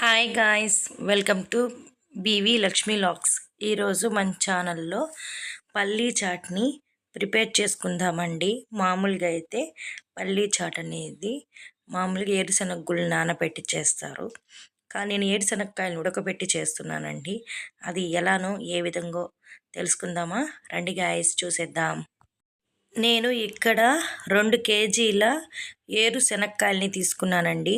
Hi guys welcome to B Lakshmi lakhs ఈరోజు మన ఛానల్లో పల్లీ చాట్ని ప్రిపేర్ చేసుకుందామండి. మామూలుగా అయితే పల్లీ చాట్ అనేది మామూలుగా ఏరుశనగ నానబెట్టి చేస్తారు. కానీ నేను ఏరుశనగకాయలను ఉడకబెట్టి చేస్తున్నానండి. అది ఎలానో ఏ విధంగా తెలుసుకుందామా? రండి గాయస్ చూసేద్దాం. నేను ఇక్కడ రెండు కేజీల ఏరు శనక్కాయల్ని తీసుకున్నానండి.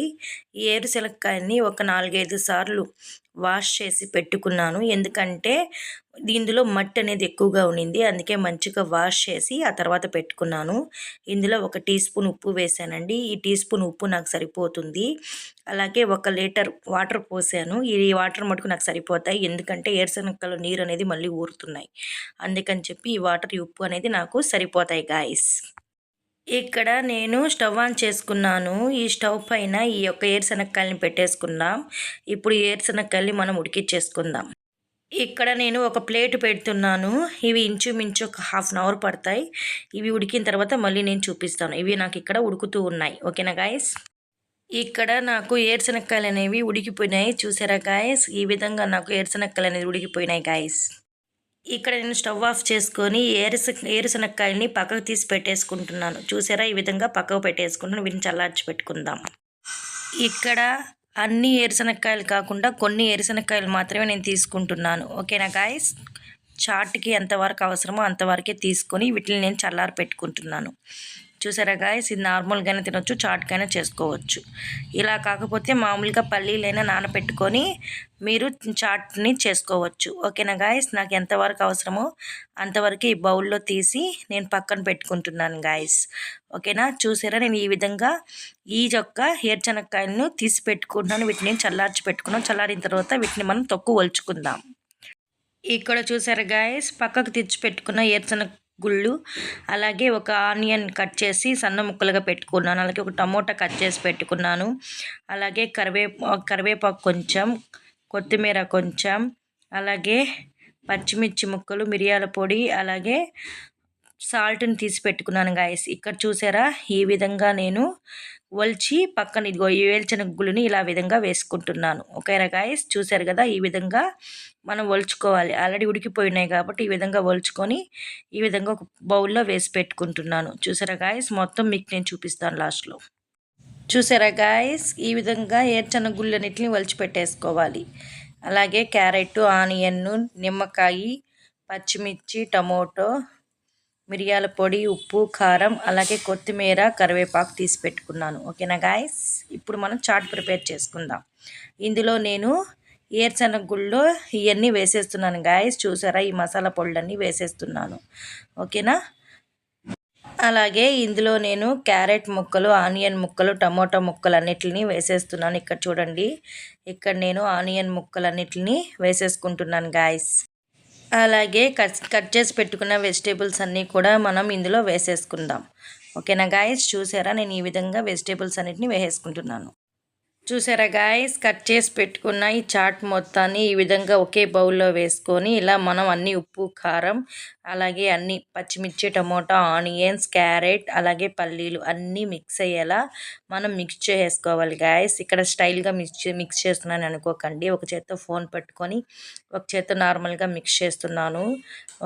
ఈ ఏరు శనక్కాయల్ని ఒక నాలుగైదు సార్లు వాష్ చేసి పెట్టుకున్నాను. ఎందుకంటే ఇందులో మట్టి అనేది ఎక్కువగా ఉండింది. అందుకే మంచిగా వాష్ చేసి ఆ తర్వాత పెట్టుకున్నాను. ఇందులో ఒక టీ స్పూన్ ఉప్పు వేసానండి. ఈ టీ స్పూన్ ఉప్పు నాకు సరిపోతుంది. అలాగే ఒక లీటర్ వాటర్ పోసాను. ఈ వాటర్ మటుకు నాకు సరిపోతాయి. ఎందుకంటే ఏరుశనక్కలు నీరు అనేది మళ్ళీ ఊరుతున్నాయి. అందుకని చెప్పి ఈ వాటర్ ఉప్పు అనేది నాకు సరిపోతాయి గాయస్. ఇక్కడ నేను స్టవ్ ఆన్ చేసుకున్నాను. ఈ స్టవ్ పైన ఈ యొక్క ఏరుశనక్కాయలని పెట్టేసుకుందాం. ఇప్పుడు ఏరుశనక్కాయల్ని మనం ఉడికిచ్చేసుకుందాం. ఇక్కడ నేను ఒక ప్లేట్ పెడుతున్నాను. ఇవి ఇంచుమించు ఒక హాఫ్ అన్ అవర్ పడతాయి. ఇవి ఉడికిన తర్వాత మళ్ళీ నేను చూపిస్తాను. ఇవి నాకు ఇక్కడ ఉడుకుతూ ఉన్నాయి. ఓకేనా గాయస్? ఇక్కడ నాకు ఏరుశనక్కాయలు అనేవి ఉడికిపోయినాయి. చూసారా గాయస్? ఈ విధంగా నాకు ఏరుశనక్కాయలు అనేది ఉడికిపోయినాయి గాయస్. ఇక్కడ నేను స్టవ్ ఆఫ్ చేసుకొని ఏరుస ఏరుశనక్కాయల్ని పక్కకు తీసి పెట్టేసుకుంటున్నాను. చూసారా? ఈ విధంగా పక్కకు పెట్టేసుకుంటున్నాను వీటిని చల్లార్చి పెట్టుకుందాం. ఇక్కడ అన్ని ఏరుశనక్కాయలు కాకుండా కొన్ని ఏరుశనక్కాయలు మాత్రమే నేను తీసుకుంటున్నాను. ఓకేనా గాయస్? చాట్కి ఎంతవరకు అవసరమో అంతవరకే తీసుకొని వీటిని నేను చల్లారి పెట్టుకుంటున్నాను. చూసారా గాయస్ ఇది నార్మల్గానే తినొచ్చు చాట్కైనా చేసుకోవచ్చు. ఇలా కాకపోతే మామూలుగా పల్లీలైనా నానబెట్టుకొని మీరు చాట్ని చేసుకోవచ్చు. ఓకేనా గాయస్ నాకు ఎంతవరకు అవసరమో అంతవరకు ఈ బౌల్లో తీసి నేను పక్కన పెట్టుకుంటున్నాను గాయస్ ఓకేనా? చూసారా నేను ఈ విధంగా ఈ యొక్క ఏర్చనక్కాయలను తీసి పెట్టుకుంటున్నాను. వీటిని చల్లార్చి పెట్టుకున్నాను. చల్లారిన తర్వాత వీటిని మనం తొక్కు ఒలుచుకుందాం. ఇక్కడ చూసారా గాయస్ పక్కకు తెచ్చి పెట్టుకున్న ఏర్చనగ గుళ్ళు అలాగే ఒక ఆనియన్ కట్ చేసి సన్న ముక్కలుగా పెట్టుకున్నాను. అలాగే ఒక టమోటా కట్ చేసి పెట్టుకున్నాను. అలాగే కరివే కరివేపాకు కొంచెం కొత్తిమీర కొంచెం అలాగే పచ్చిమిర్చి ముక్కలు మిరియాల పొడి అలాగే సాల్ట్ని తీసి పెట్టుకున్నాను గాయస్. ఇక్కడ చూసారా? ఈ విధంగా నేను ఒలిచి పక్కన ఇదిగో వేల్చిన గుళ్ళని ఇలా విధంగా వేసుకుంటున్నాను. ఓకేనా గాయస్ చూసారు కదా? ఈ విధంగా మనం ఒలుచుకోవాలి. ఆల్రెడీ ఉడికిపోయినాయి కాబట్టి ఈ విధంగా ఒలుచుకొని ఈ విధంగా ఒక బౌల్లో వేసి పెట్టుకుంటున్నాను. చూసారా గాయస్ మొత్తం మీకు నేను చూపిస్తాను లాస్ట్లో చూసారా గాయస్ ఈ విధంగా ఏర్చన గుళ్ళన్నిటిని ఒలిచి పెట్టేసుకోవాలి. అలాగే క్యారెట్ ఆనియన్ నిమ్మకాయ పచ్చిమిర్చి టమోటో మిరియాల పొడి ఉప్పు కారం అలాగే కొత్తిమీర కరివేపాకు తీసి పెట్టుకున్నాను. ఓకేనా గాయస్? ఇప్పుడు మనం చాట్ ప్రిపేర్ చేసుకుందాం. ఇందులో నేను ఏర్శనగుళ్ళో ఇవన్నీ వేసేస్తున్నాను గాయస్. చూసారా? ఈ మసాలా పొళ్ళన్నీ వేసేస్తున్నాను. ఓకేనా? అలాగే ఇందులో నేను క్యారెట్ ముక్కలు ఆనియన్ ముక్కలు టమోటా ముక్కలు అన్నిటిని వేసేస్తున్నాను. ఇక్కడ చూడండి. ఇక్కడ నేను ఆనియన్ ముక్కలు అన్నిటిని వేసేసుకుంటున్నాను గాయస్. అలాగే కట్ కట్ చేసి పెట్టుకున్న వెజిటేబుల్స్ అన్నీ కూడా మనం ఇందులో వేసేసుకుందాం. ఓకేనా గాయస్ చూసారా? నేను ఈ విధంగా వెజిటేబుల్స్ అన్నిటిని వేసేసుకుంటున్నాను. చూసారా గాయస్ కట్ చేసి పెట్టుకున్న ఈ చాట్ మొత్తాన్ని ఈ విధంగా ఒకే బౌల్లో వేసుకొని ఇలా మనం అన్ని ఉప్పు కారం అలాగే అన్ని పచ్చిమిర్చి టమోటా ఆనియన్స్ క్యారెట్ అలాగే పల్లీలు అన్నీ మిక్స్ అయ్యేలా మనం మిక్స్ చేసుకోవాలి గాయస్ ఇక్కడ స్టైల్గా మిక్స్ మిక్స్ చేస్తున్నాను అనుకోకండి. ఒక చేత్తో ఫోన్ పెట్టుకొని ఒక చేత్తో నార్మల్గా మిక్స్ చేస్తున్నాను.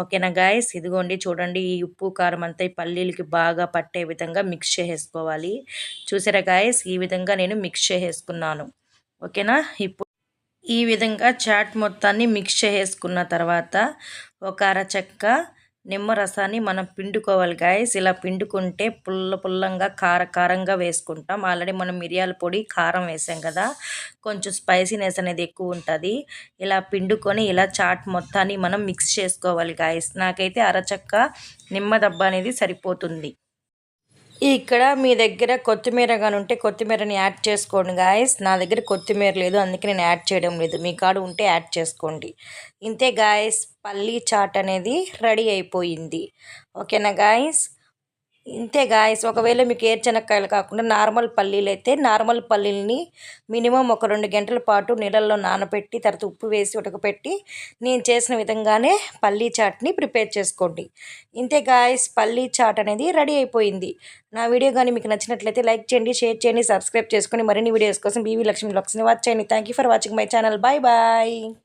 ఓకేనా గాయస్ ఇదిగోండి చూడండి ఈ ఉప్పు కారం అంతా ఈ పల్లీలకి బాగా పట్టే విధంగా మిక్స్ చేసుకోవాలి. చూసారా గాయస్ ఈ విధంగా నేను మిక్స్ చేసుకున్నాను. ఓకేనా? ఇప్పుడు ఈ విధంగా చాట్ మొత్తాన్ని మిక్స్ చేసుకున్న తర్వాత ఒక అరచక్క నిమ్మరసాన్ని మనం పిండుకోవాలి గాయస్ ఇలా పిండుకుంటే పుల్ల పుల్లంగా కార కారంగా వేసుకుంటాం. ఆల్రెడీ మనం మిరియాల పొడి కారం వేసాం కదా. కొంచెం స్పైసీనెస్ అనేది ఎక్కువ ఉంటుంది. ఇలా పిండుకొని ఇలా చాట్ మొత్తాన్ని మనం మిక్స్ చేసుకోవాలి గాయస్ నాకైతే అరచక్క నిమ్మదబ్బ అనేది సరిపోతుంది. ఇక్కడ మీ దగ్గర కొత్తిమీర కానీ ఉంటే కొత్తిమీరని యాడ్ చేసుకోండి గాయస్ నా దగ్గర కొత్తిమీర లేదు అందుకే నేను యాడ్ చేయడం లేదు. మీ కాడు ఉంటే యాడ్ చేసుకోండి. ఇంతే గాయస్ పల్లీ చాట్ అనేది రెడీ అయిపోయింది. ఓకేనా గాయస్ ఇంతే గాయస్ ఒకవేళ మీకు ఏర్చెనక్కాయలు కాకుండా నార్మల్ పల్లీలు అయితే నార్మల్ పల్లీలని మినిమం ఒక రెండు గంటల పాటు నీళ్ళల్లో నానబెట్టి తర్వాత ఉప్పు వేసి ఉడకపెట్టి నేను చేసిన విధంగానే పల్లీ చాట్ని ప్రిపేర్ చేసుకోండి. ఇంతే గాయస్ పల్లీ చాట్ అనేది రెడీ అయిపోయింది. నా వీడియో కానీ మీకు నచ్చినట్లయితే లైక్ చేయండి షేర్ చేయండి సబ్స్క్రైబ్ చేసుకొని మరిన్ని వీడియోస్ కోసం బీవీ లక్ష్మీ బ్లాగ్స్ని వాచ్ చేయండి. Thank you for watching my channel bye bye